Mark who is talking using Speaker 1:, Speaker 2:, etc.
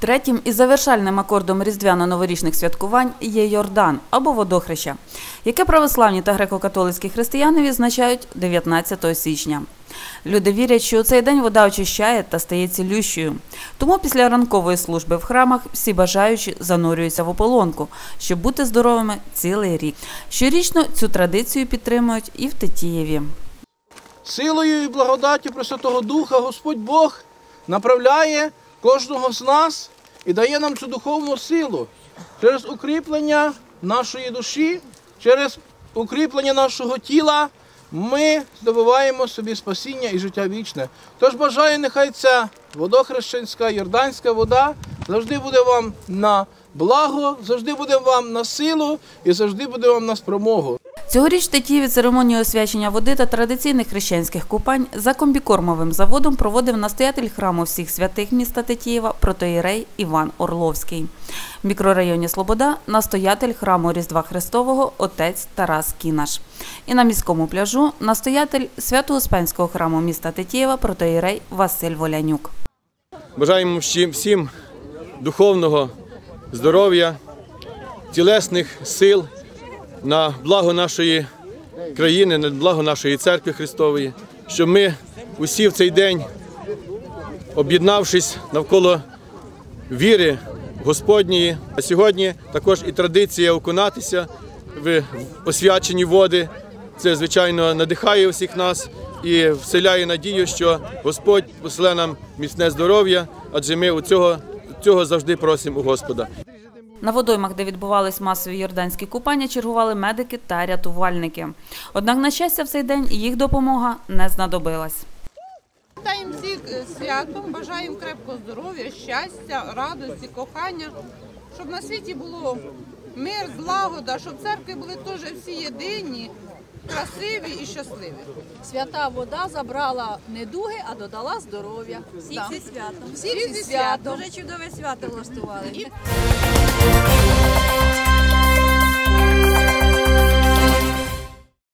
Speaker 1: Третім і завершальним акордом різдвяно-новорічних святкувань є Йордан або водохреща, яке православні та греко-католицькі християни відзначають 19 січня. Люди вірять, що у цей день вода очищає та стає цілющою. Тому після ранкової служби в храмах всі бажаючі занурюються в ополонку, щоб бути здоровими цілий рік. Щорічно цю традицію підтримують і в Тетіїві.
Speaker 2: Силою і благодаттю Пресвятого Духа Господь Бог направляє кожного з нас і дає нам цю духовну силу через укріплення нашої душі, через укріплення нашого тіла. Ми здобуваємо собі спасіння і життя вічне. Тож бажаю, нехай ця водохрещенська, йорданська вода завжди буде вам на благо, завжди буде вам на силу і завжди буде вам на спромогу.
Speaker 1: Цьогоріч Тетіїві церемонію освячення води та традиційних хрещенських купань за комбікормовим заводом проводив настоятель храму всіх святих міста Тетіїва протоїрей Іван Орловський. В мікрорайоні Слобода настоятель храму Різдва Христового отець Тарас Кінаш. І на міському пляжу настоятель Свято-Успенського храму міста Тетіїва протоїрей Василь Волянюк.
Speaker 3: Бажаємо всім духовного здоров'я, тілесних сил на благо нашої країни, на благо нашої церкви Христової, щоб ми усі в цей день, об'єднавшись навколо віри Господньої, а сьогодні також і традиція окунатися в освячені води. Це, звичайно, надихає усіх нас і вселяє надію, що Господь пошле нам міцне здоров'я, адже ми у цього, цього завжди просимо у Господа.
Speaker 1: На водоймах, де відбувались масові йорданські купання, чергували медики та рятувальники. Однак, на щастя, в цей день їх допомога не знадобилась.
Speaker 4: Вітаємо всіх святом, бажаємо крепкого здоров'я, щастя, радості, кохання, щоб на світі було мир, злагода, щоб церкви були теж всі єдині, красиві і щасливі.
Speaker 5: Свята вода забрала недуги, а додала здоров'я. Всі
Speaker 4: Так.
Speaker 5: зі святом.
Speaker 4: Всіх зі
Speaker 5: зі святом.
Speaker 4: святом.
Speaker 5: Дуже чудове свято влаштували.
Speaker 4: І-